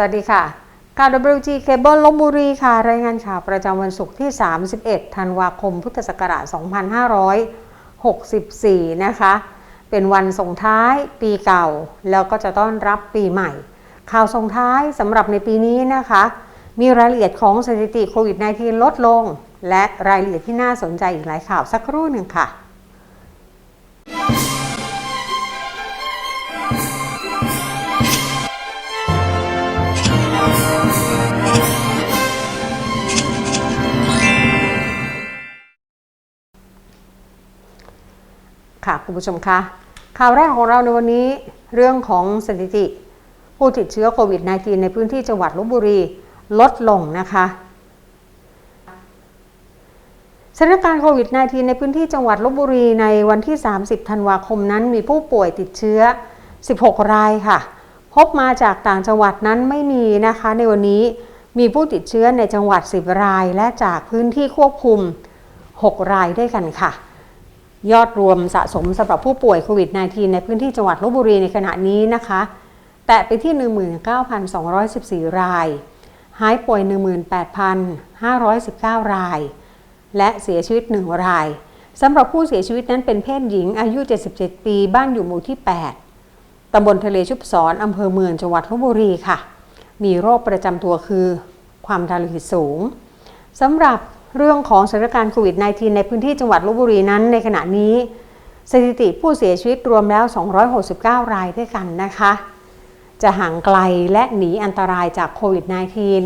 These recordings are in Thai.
สวัสดีค่ะ ข่าว WG Cable ลบบุรีค่ะ รายงานข่าวประจำวันศุกร์ที่ 31 ธันวาคม พุทธศักราช 2564 นะคะ เป็นวันส่งท้ายปีเก่า แล้วก็จะต้อนรับปีใหม่ ข่าวส่งท้ายสำหรับในปีนี้นะคะ มีรายละเอียดของสถิติโควิด -19 ลดลง และรายละเอียดที่น่าสนใจอีกหลายข่าวสักครู่หนึ่งค่ะ ค่ะคุณผู้ชมคะข่าวแรกของเราในวันนี้เรื่องของสถิติ ผู้ติดเชื้อโควิด -19 ในพื้นที่จังหวัดลบบุรีลดลงนะคะสถานการณ์โควิด -19 ในพื้นที่จังหวัดลบบุรีในวันที่ 30 ธันวาคมนั้น มีผู้ป่วยติดเชื้อ 16 รายค่ะ พบมาจากต่างจังหวัดนั้นไม่มีนะคะ ในวันนี้มีผู้ติดเชื้อในจังหวัด 10 ราย และจากพื้นที่ควบคุม 6 รายด้วยกันค่ะ ยอดรวมสะสมสำหรับผู้ป่วยโควิด -19 ในพื้นที่จังหวัดลบบุรีในขณะนี้นะคะ แตะไปที่ 19,214 ราย หายป่วย 18,519 ราย และเสียชีวิต 1 รายสำหรับผู้เสียชีวิตนั้นเป็นเพศหญิงอายุ 77 ปี บ้านอยู่หมู่ที่ 8 ตำบลทะเลชุบศรอำเภอเมืองจังหวัดลบบุรีค่ะ มีโรคประจำตัวคือ ความดันโลหิตสูงสำหรับ เรื่องของสถานการณ์โควิด -19 ในพื้นที่จังหวัดลบบุรีนั้นในขณะนี้ สถิติผู้เสียชีวิตรวมแล้ว 269 รายด้วยกันนะคะ จะห่างไกลและหนีอันตรายจากโควิด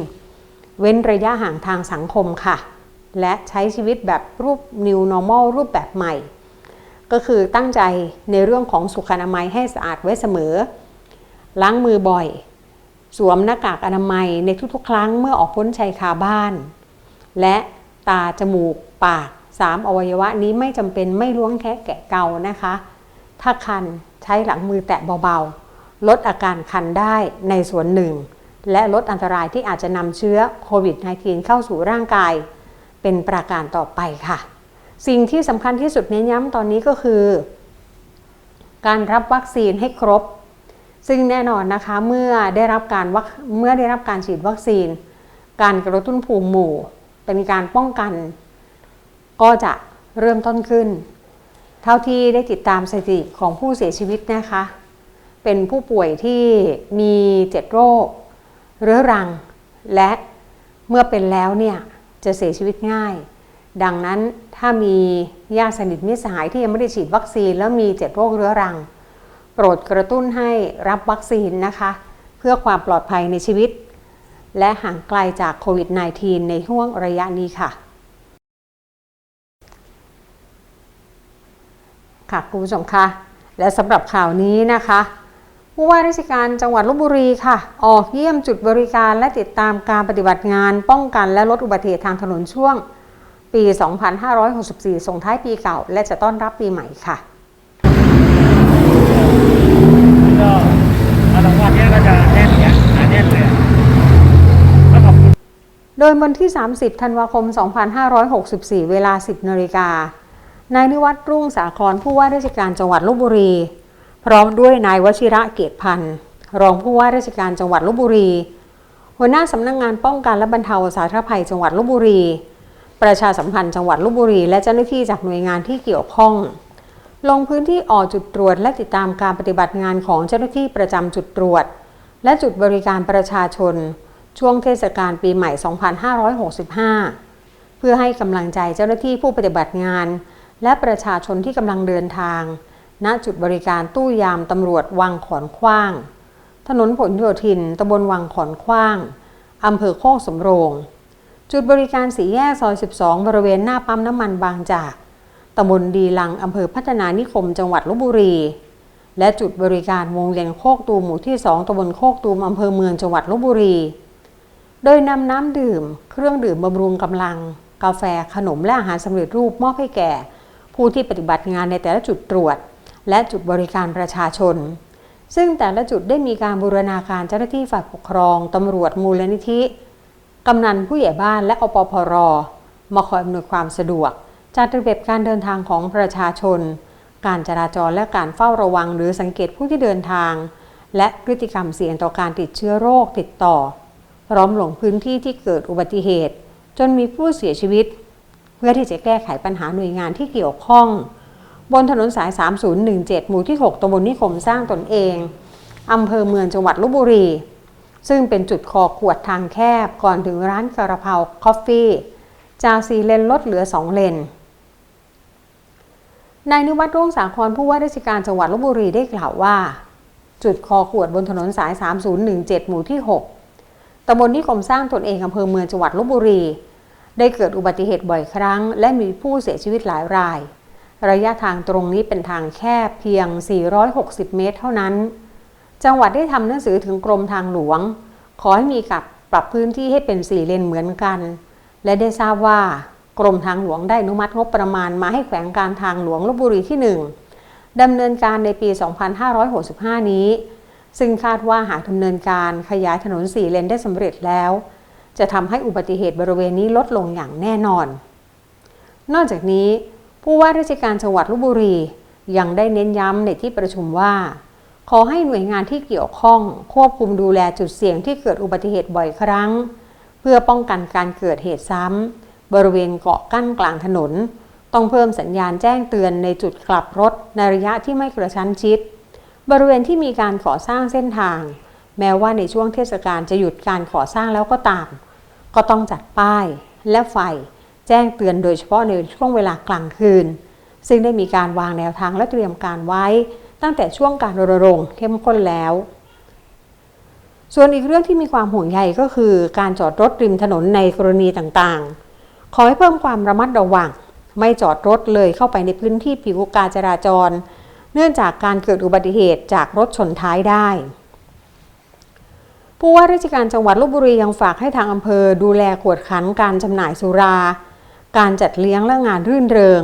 -19 เว้นระยะห่างทางสังคมค่ะ และใช้ชีวิตแบบรูป New Normal รูปแบบใหม่ ก็คือตั้งใจในเรื่องของสุขอนามัยให้สะอาดไว้เสมอ ล้างมือบ่อย สวมหน้ากากอนามัยในทุกๆ ครั้งเมื่อออกพ้นชายคาบ้าน และ ตาจมูก ปาก3อวัยวะนี้ไม่จำเป็นไม่ล้วงแคะแกะเกานะคะ ถ้าคันใช้หลังมือแตะเบาๆ ลดอาการคันได้ในส่วนหนึ่ง และลดอันตรายที่อาจจะนำเชื้อโควิด -19 เข้าสู่ร่างกาย เป็นประการต่อไปค่ะ สิ่งที่สำคัญที่สุดเน้นย้ำตอนนี้ก็คือ การรับวัคซีนให้ครบ ซึ่งแน่นอนนะคะเมื่อได้รับการเมื่อได้รับการฉีดวัคซีน การกระตุ้นภูมิหมู่ เป็นการป้องกัน ก็จะเริ่มต้นขึ้น เท่าที่ได้ติดตามสถิติของผู้เสียชีวิตนะคะ เป็นผู้ป่วยที่มีเจ็ดโรค เรื้อรัง และเมื่อเป็นแล้วเนี่ยจะเสียชีวิตง่าย ดังนั้นถ้ามีญาติสนิทมิตรสหายที่ยังไม่ได้ฉีดวัคซีน แล้วมีเจ็ดโรคเรื้อรัง โปรดกระตุ้นให้รับวัคซีนนะคะ เพื่อความปลอดภัยในชีวิต และห่างไกลจากโควิด -19 ในห่วงระยะนี้ค่ะ ค่ะคุณผู้ชมคะและสำหรับข่าวนี้นะคะผู้ว่าราชการจังหวัดลบบุรีค่ะ ออกเยี่ยมจุดบริการและติดตามการปฏิบัติงานป้องกันและลดอุบัติเหตุทางถนนช่วง ปี 2564 ส่งท้ายปีเก่า และจะต้อนรับปีใหม่ค่ะก็อารางวัลเนี้ยก็จะแน่นเนี้ยหนาแน่นเลยอะก็ขอบคุณ โดยวันที่ 30 ธันวาคม 2564 เวลา 10นาฬิกานายนิวัฒน์รุ่งสาครผู้ว่าราชการจังหวัดลบบุรี พร้อมด้วยนายวชิระเกตพันธ์รองผู้ว่าราชการจังหวัดลบบุรี หัวหน้าสำนักงงานป้องกันและบรรเทาสาธารณภัยจังหวัดลบบุรี ประชาสัมพันธ์จังหวัดลบบุรี และเจ้าหน้าที่จากหน่วยงานที่เกี่ยวข้อง ลงพื้นที่ออกจุดตรวจและติดตามการปฏิบัติงานของเจ้าหน้าที่ประจำจุดตรวจ และจุดบริการประชาชน ช่วงเทศกาลปีใหม่ 2565 เพื่อให้กำลังใจเจ้าหน้าที่ผู้ปฏิบัติงาน และประชาชนที่กำลังเดินทาง ณจุดบริการตู้ยามตำรวจวังขอนขว้าง ถนนผลโยธินตำบลวังขอนขว้างอำเภอโคกสำโรง จุดบริการสีแยกซอย 12 บริเวณหน้าปั๊มน้ำมันบางจากตำบลดีลังอำเภอพัฒนานิคม จังหวัดลบบุรี และจุดบริการวงเวียนโคกตูมหมู่ที่ 2ตำบลโคกตูมอำเภอเมืองจังหวัดลบบุรี โดยนำน้ำดื่ม เครื่องดื่มบำรุงกำลัง กาแฟขนมและอาหารสำเร็จรูปมอบให้แก่ ผู้ที่ปฏิบัติงานในแต่ละจุดตรวจ และจุดบริการประชาชน ซึ่งแต่ละจุดได้มีการบูรณาการเจ้าหน้าที่ฝ่ายปกครองตำรวจมูลนิธิกำนันผู้ใหญ่บ้านและอปพรมาคอยอำนวยความสะดวก จัดระเบียบการเดินทางของประชาชน การจราจรและการเฝ้าระวังหรือสังเกตผู้ที่เดินทาง และพฤติกรรมเสี่ยงต่อการติดเชื้อโรคติดต่อ ร้อมลงพื้นที่ที่เกิดอุบัติเหตุ จนมีผู้เสียชีวิต เพื่อที่จะแก้ไขปัญหาหน่วยงานที่เกี่ยวข้อง บนถนนสาย 3017 หมู่ที่ 6ตำบลนิคมสร้างตนเองอำเภอเมืองจังหวัดลบบุรี ซึ่งเป็นจุดคอขวดทางแคบก่อนถึงร้านกระเพราคอฟฟี่จากสีเลนลดเหลือ2เลนนายนิวัฒน์ร่วงสาครผู้ว่าราชการจังหวัดลบบุรีได้กล่าวว่า จุดคอขวดบนถนนสาย 3017 หมู่ที่ 6 ตำบลนิคมสร้างตนเองอำเภอเมืองจังหวัดลบบุรี ได้เกิดอุบัติเหตุบ่อยครั้ง และมีผู้เสียชีวิตหลายราย ระยะทางตรงนี้เป็นทางแคบเพียง 460 เมตรเท่านั้น จังหวัดได้ทำหนังสือถึงกรมทางหลวง ขอให้มีกับปรับพื้นที่ให้เป็นสี่เลนเหมือนกัน และได้ทราบว่ากรมทางหลวงได้อนุมัติงบประมาณมาให้แขวงการทางหลวงลบบุรีที่ 1ดำเนินการในปี 2565 นี้ ซึ่งคาดว่าหากดำเนินการขยายถนนสี่เลนได้สำเร็จแล้ว จะทำให้อุบัติเหตุบริเวณนี้ลดลงอย่างแน่นอน นอกจากนี้ ผู้ว่าราชการจังหวัดลบบุรียังได้เน้นย้ำในที่ประชุมว่า ขอให้หน่วยงานที่เกี่ยวข้อง ควบคุมดูแลจุดเสี่ยงที่เกิดอุบัติเหตุบ่อยครั้ง เพื่อป้องกันการเกิดเหตุซ้ำบริเวณเกาะกั้นกลางถนน ต้องเพิ่มสัญญาณแจ้งเตือนในจุดกลับรถในระยะที่ไม่กระชั้นชิด บริเวณที่มีการก่อสร้างเส้นทาง แม้ว่าในช่วงเทศกาลจะหยุดการก่อสร้างแล้วก็ตาม ก็ต้องจัดป้ายและไฟ แจ้งเตือนโดยเฉพาะในช่วงเวลากลางคืน ซึ่งได้มีการวางแนวทางและเตรียมการไว้ ตั้งแต่ช่วงการรณรงค์เข้มข้นแล้ว ส่วนอีกเรื่องที่มีความห่วงใยก็คือการจอดรถริมถนนในกรณีต่างๆ ขอให้เพิ่มความระมัดระวัง ไม่จอดรถเลยเข้าไปในพื้นที่ผิวการจราจร เนื่องจากการเกิดอุบัติเหตุจากรถชนท้ายได้ ผู้ว่าราชการจังหวัดลบบุรียังฝากให้ทางอำเภอดูแลกวดขันการจำหน่ายสุรา การจัดเลี้ยงและงานรื่นเริง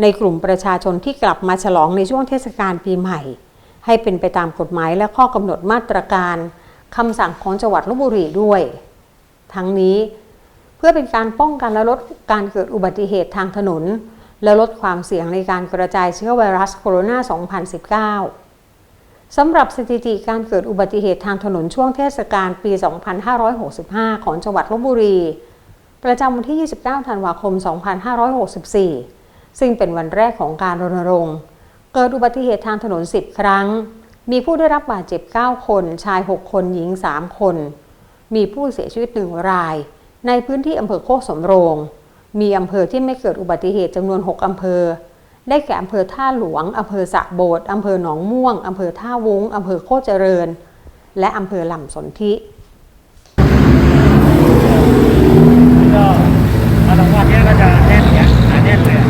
ในกลุ่มประชาชนที่กลับมาฉลองในช่วงเทศกาลปีใหม่ ให้เป็นไปตามกฎหมายและข้อกำหนดมาตรการคำสั่งของจังหวัดลบบุรีด้วย ทั้งนี้เพื่อเป็นการป้องกันและลดการเกิดอุบัติเหตุทางถนน และลดความเสี่ยงในการกระจายเชื้อไวรัสโคโรนา 2019 สำหรับสถิติการเกิดอุบัติเหตุทางถนนช่วงเทศกาลปี 2565 ของจังหวัดลบบุรี ประจำวันที่ 29 ธันวาคม 2564 ซึ่งเป็นวันแรกของการรณรงค์ เกิดอุบัติเหตุทางถนน 10 ครั้ง มีผู้ได้รับบาดเจ็บ 9 คน ชาย 6 คน หญิง 3 คน มีผู้เสียชีวิต 1 ราย ในพื้นที่อำเภอโคกสำโรง มีอำเภอที่ไม่เกิดอุบัติเหตุจำนวน 6 อำเภอ ได้แก่อำเภอท่าหลวง อำเภอสะโบดอำเภอหนองม่วง อำเภอท่าวุ้ง อำเภอโคกเจริญ และอำเภอลำสนธิ ก็มาสองวันเนี้ยก็จะแน่นอย่างเงี้ยหนาแน่นเลยอะ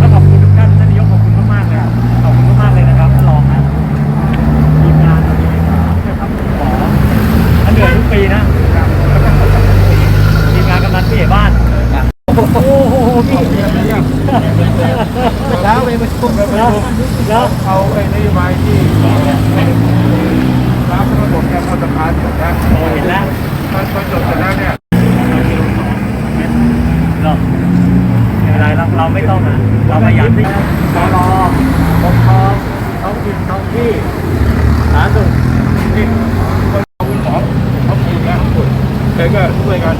ก็ขอบคุณทุกท่านท่านนายกขอบคุณมากๆเลยอะขอบคุณมากๆเลยนะครับท่านรองนะทีมงานเราดีที่ทำขออันเหนื่อยทุกปีนะทีมงานกำนันผู้ใหญ่บ้านโอ้โหพี่ แล้วไปประชุมกัน แล้วแล้ว เอาไอ้นโยบายที่น้ำระบบแก้มาตรการจบแล้ว โอ้เห็นแล้ว มันพอจบเสร็จแล้วเนี่ย เนาะไม่เป็นไรเราเราไม่ต้องอะเราประหยัดที่รอรอปกครองท้อง ถิ่นท้องที่สาธารณสุขที่คนคุณหมอเขาคุยนะเขาคุยแต่ก็ช่วยกัน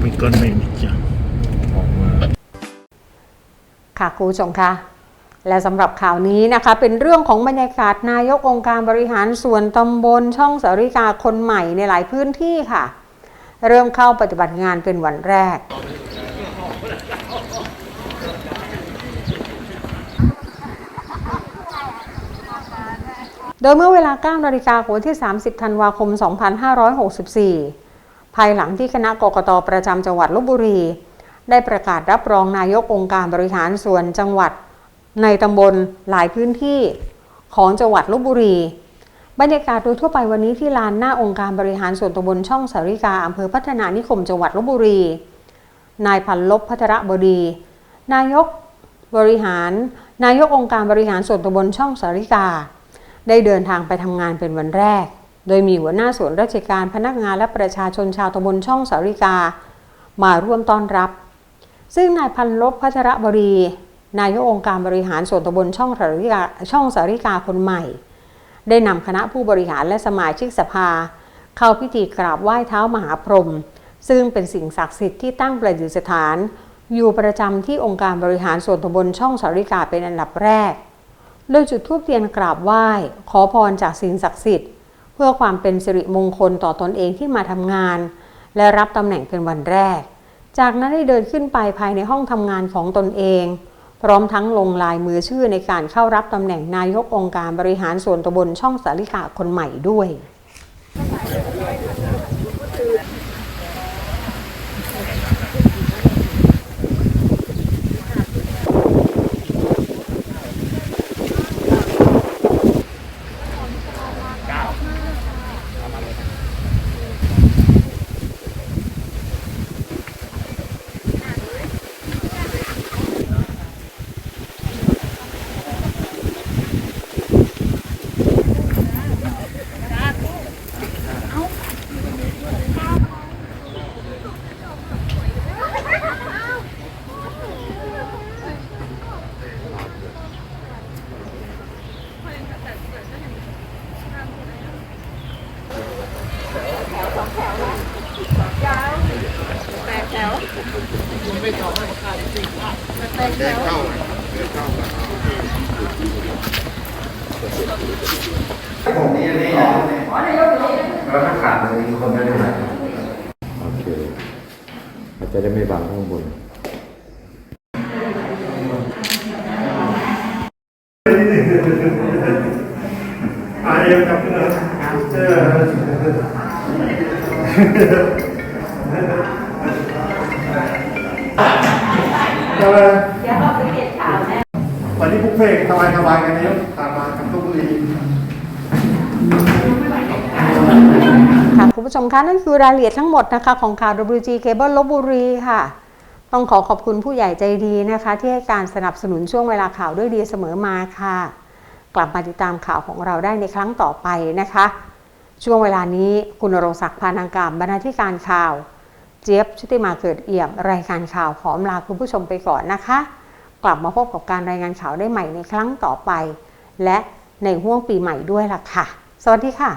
ไปก่อนไม่จ้ะค่ะครูชมค่ะและสำหรับข่าวนี้นะคะ เป็นเรื่องของบรรยากาศนายกองค์การบริหารส่วนตำบลช่องสาริกาคนใหม่ในหลายพื้นที่ค่ะ เริ่มเข้าปฏิบัติงานเป็นวันแรก โดยเมื่อเวลา9นาฬิกาของวันที่ 30 ธันวาคม 2564 ภายหลังที่คณะกกตประจำจังหวัดลบบุรี ได้ประกาศรับรองนายกองค์การบริหารส่วนจังหวัด ในตำบลหลายพื้นที่ของจังหวัดลบบุรี บรรยากาศโดยทั่วไปวันนี้ที่ลานหน้าองค์การบริหารส่วนตำบลช่องสาริกาอำเภอพัฒนานิคมจังหวัดลบบุรี นายพันลบพัทระบดี นายกบริหาร นายกองค์การบริหารส่วนตำบลช่องสาริกา ได้เดินทางไปทำงานเป็นวันแรก โดยมีหัวหน้าส่วนราชการพนักงานและประชาชนชาวตำบลช่องสาริกา มาร่วมต้อนรับ ซึ่งนายพันลบพัชรบรี นายกองค์การบริหารส่วนตำบลช่องสาริกาช่องสาริกาคนใหม่ ได้นำคณะผู้บริหารและสมาชิกสภา เข้าพิธีกราบไหว้เท้ามหาพรหมซึ่งเป็นสิ่งศักดิ์สิทธิ์ที่ตั้งประดิษฐาน อยู่ประจำที่องค์การบริหารส่วนตำบลช่องสาริกาเป็นอันดับแรก โดยจุดธูปเทียนกราบไหว้ ขอพรจากสิ่งศักดิ์สิทธิ์ เพื่อความเป็นสิริมงคลต่อตอนเองที่มาทำงาน และรับตำแหน่งเป็นวันแรก จากนั้นได้เดินขึ้นไปภายในห้องทำงานของตนเอง พร้อมทั้งลงลายมือชื่อในการเข้ารับตำแหน่งนายกองค์การบริหารส่วนตำบลช่องสาริกาคนใหม่ด้วย โอเคอาจจะได้ไม่บังข้างบนอาเอวจับเลยเออ ลงสบายสบายๆกันนายกตามมากับทุกบุรีค่ะคุณผู้ชมคะนั่นคือรายละเอียดทั้งหมดนะคะของข่าว WG Cable ลบบุรีค่ะ ต้องขอขอบคุณผู้ใหญ่ใจดีนะคะ ที่ให้การสนับสนุนช่วงเวลาข่าวด้วยดีเสมอมาค่ะ กลับมาติดตามข่าวของเราได้ในครั้งต่อไปนะคะ ช่วงเวลานี้คุณรงศักดิ์พานังกามบรรณาธิการข่าว เจี๊ยบชุติมาเกิดเอี่ยม รายการข่าวขออำลาคุณผู้ชมไปก่อนนะคะ กลับมาพบกับการรายงานข่าวได้ใหม่ในครั้งต่อไป และในห่วงปีใหม่ด้วยล่ะค่ะ สวัสดีค่ะ